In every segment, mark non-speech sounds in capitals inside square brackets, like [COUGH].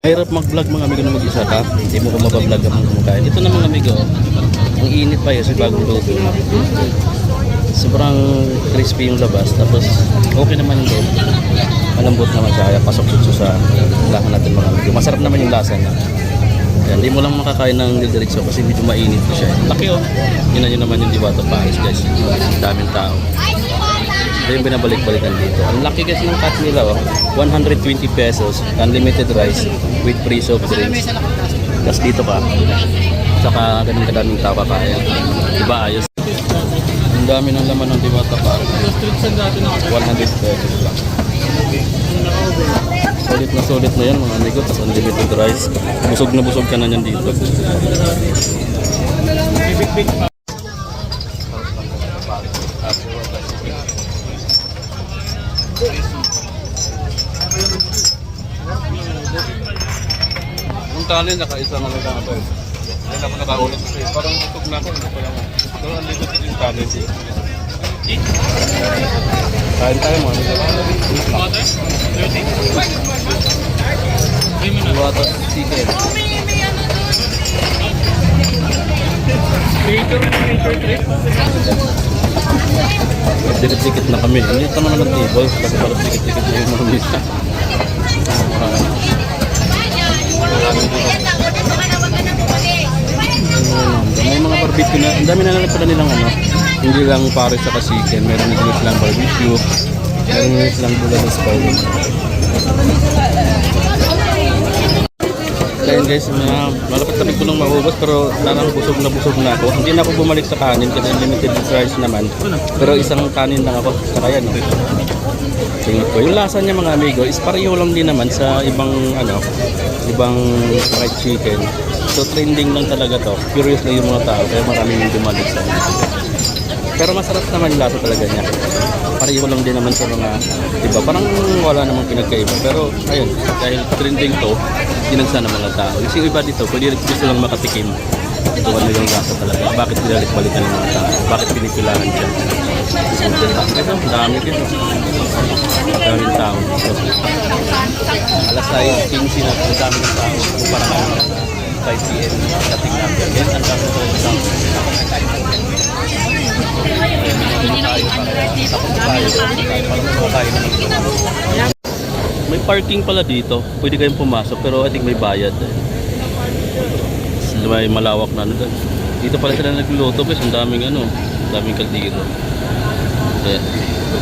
Mahirap mag-vlog mga amigo na mag-isa ka. Hindi mo ko mabablog ang kumakain. Ito na mga amigo, ang init pa yun sa bagong luto. Sobrang crispy yung labas. Tapos okay naman yung loob. Malambot naman siya. Kaya pasok dito sa lakan natin mga amigo. Masarap naman yung lasa na. Kaya hindi mo lang makakain ng diretso kasi medyo mainit siya. Laki oh. Yun na yun naman yung Diwata Paris guys. Daming tao. Ito yung binabalik-balikan dito. Ang laki kasi ng cut nila, oh. 120 pesos, unlimited rice with free soft drinks. Tapos dito pa, saka ganun kadaming tao kakain. Diba ayos? Ang dami ng laman ng Diwata pa. 100 pesos lang. Solid na solid na yan mga amigo, tapos unlimited rice. Busog na busog ka na yan dito. Kanin, nakaisa na lang ako. Hindi ako nakaulit kasi parang busog na ako. Hindi pa lang. Pero ang ligot yung kanin. Kain tayo mga amigo. Water chicken. Dikit-dikit na kami. Dito naman ang table. Kasi parang dikit-dikit na yung mga misa. Dami na lang pala nilang ano, hindi lang pares sa chicken, meron din silang barbecue, meron din silang bulalo spicy. Kaya guys, na, malapit kami ko maubos pero parang busog na busog na ako. Hindi na ako bumalik sa kanin kasi limited rice naman. Pero isang kanin lang ako, saka yan. Tingin ko. Yung lasa niya mga amigo is pareho lang din naman sa ibang ano, ibang fried chicken. So trending lang talaga to. Curious lang yung mga tao kaya maraming yung bumalik sa Pero masarap naman yung lasa talaga niya. Pareho lang din naman sa mga iba. Parang wala namang pinagkaiba. Pero ayun, dahil trending to, ginagsa ng mga tao. Yung iba dito, pwede gusto lang makatikim. Ito ano yung lasa talaga. Bakit binalik-balikan ng mga tao? Bakit pinipilahan siya? Ito, dami din. Daming tao. Alas 6, 15 na, dami ng tao. Kumpara ngayon, 5 p.m. dating natin. Yan, ang dami ng tao. May parking pala dito. Pwede kayong pumasok pero I think may bayad. Eh. May malawak na ano. Dito pala sila nagluluto guys. Ang daming ano, daming kaldero. Kaya,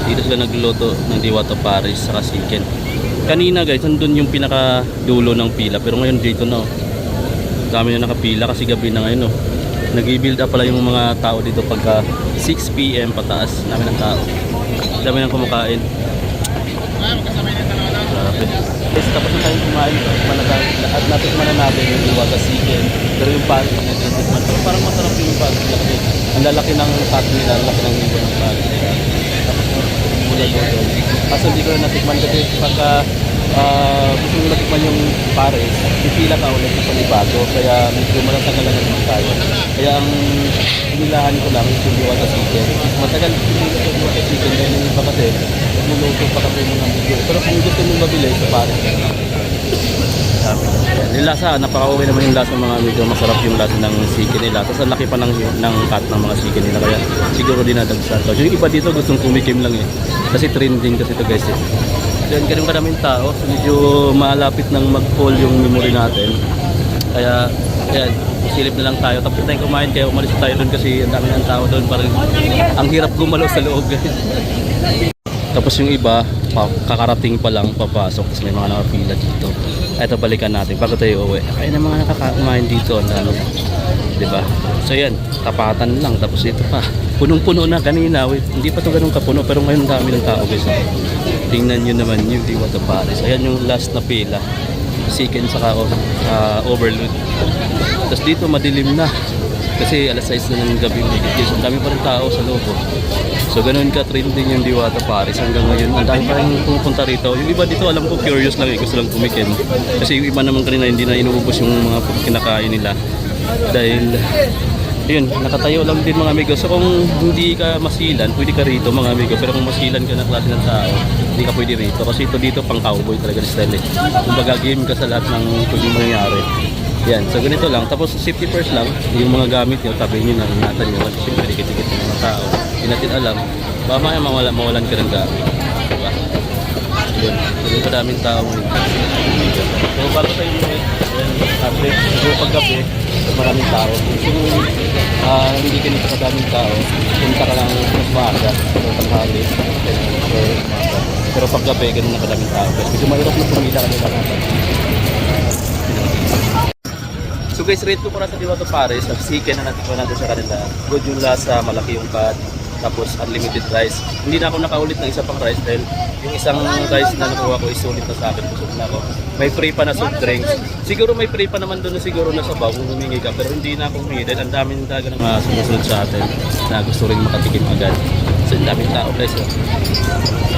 dito sila nagluluto ng Diwata Paris sa chicken. Kanina guys, nandun yung pinaka dulo ng pila pero ngayon dito na. Oh. Dami na nakapila kasi gabi na ngayon. Oh. Nag-build up pala yung mga tao dito pagka 6 p.m. pataas. Dami ng tao. Dami ng kumakain. Grabe. Guys, tapos na tayong kumain. At natikman na natin yung Diwata chicken. Pero yung pan, natikman. Pero parang masarap yung pan. Laki. Ang lalaki ng cut nila, ang laki ng libo ng pan. Tapos mula doon. Kaso hindi ko na natikman kasi pagka ah, gusto mo natikman yung pares, pipila ka ulit sa panibago. Kaya medyo malatagal lang naman tayo. Kaya ang pinilahan ko lang is yung Diwata chicken. Matagal yung Diwata chicken dahil yung iba kasi nuluto pa kami ng video. Pero kung gusto mo mabili sa pares, yung lasa, napaka-okay naman yung lasa mga amigo. Masarap yung lasa ng chicken nila. Tapos ang laki pa ng, ng cut ng mga chicken nila. Kaya siguro dinadagsa to. Yung iba dito gustong kumikim lang eh. Kasi trending kasi to guys eh. Yan, ganun karaming tao. So, medyo malapit ng mag-fall yung memory natin. Kaya, yan, silip na lang tayo. Tapos tayo kumain kaya umalis tayo doon kasi ang dami ng tao doon. Parang ang hirap gumalaw sa loob guys. [LAUGHS] Tapos yung iba, kakarating pa lang papasok. Tapos may mga nakapila dito. Ito balikan natin bago tayo uwi. Kaya ng mga nakakamain dito. Ang dami. Diba? So yan, tapatan lang. Tapos ito pa. Punong-puno na kanina. Wait, hindi pa to ganun kapuno. Pero ngayon dami ng tao guys. Tingnan nyo naman yung Diwata Paris. Ayan yung last na pila. Chicken saka uh, overload. Tapos dito madilim na. Kasi alas 6 na ng gabi may guys. Ang dami pa rin tao sa loob. oh. So ganun ka trending yung Diwata Paris hanggang ngayon. Ang dami pa rin pumupunta rito. Yung iba dito alam ko curious lang eh. Gusto lang tumikim. Kasi yung iba naman kanina hindi na inuubos yung mga kinakain nila. Dahil Yun, nakatayo lang din mga amigo. So kung hindi ka masilan, pwede ka rito mga amigo. Pero kung masilan ka na klase ng tao, hindi ka pwede rito. Kasi ito dito pang cowboy talaga ni eh. Kumbaga game ka sa lahat ng pwede mangyari. Yan, so ganito lang. Tapos safety first lang, yung mga gamit nyo, tabi nyo na, ingatan nyo. Kasi siyempre, dikit-dikit ng mga tao. Hindi natin alam, baka mamaya mawala, mawalan ka ng gamit. Diba? Yun, ganun kadaming tao ngayon. So para sa yan, update. So paggabi, maraming tao. Kung ah, hindi ganito kadaming tao, punta ka lang mas maaga. So tanghali, so. Pero paggabi, ganun na kadaming tao. Kasi medyo mahirap na pumila kanila natin. So guys, rate ko para sa Diwato Paris, chicken na natin natin sa kanila. Good yung lasa, malaki yung cut, tapos unlimited rice. Hindi na ako nakaulit ng isa pang rice dahil yung isang rice na nakuha ko is sulit na sa akin. Busog na ako. May free pa na soft drinks. Siguro may free pa naman doon na siguro na sabaw kung humingi ka. Pero hindi na ako humingi dahil ang daming talaga ng mga sumusunod sa atin na gusto rin makatikim agad. So ang daming tao guys. Oh.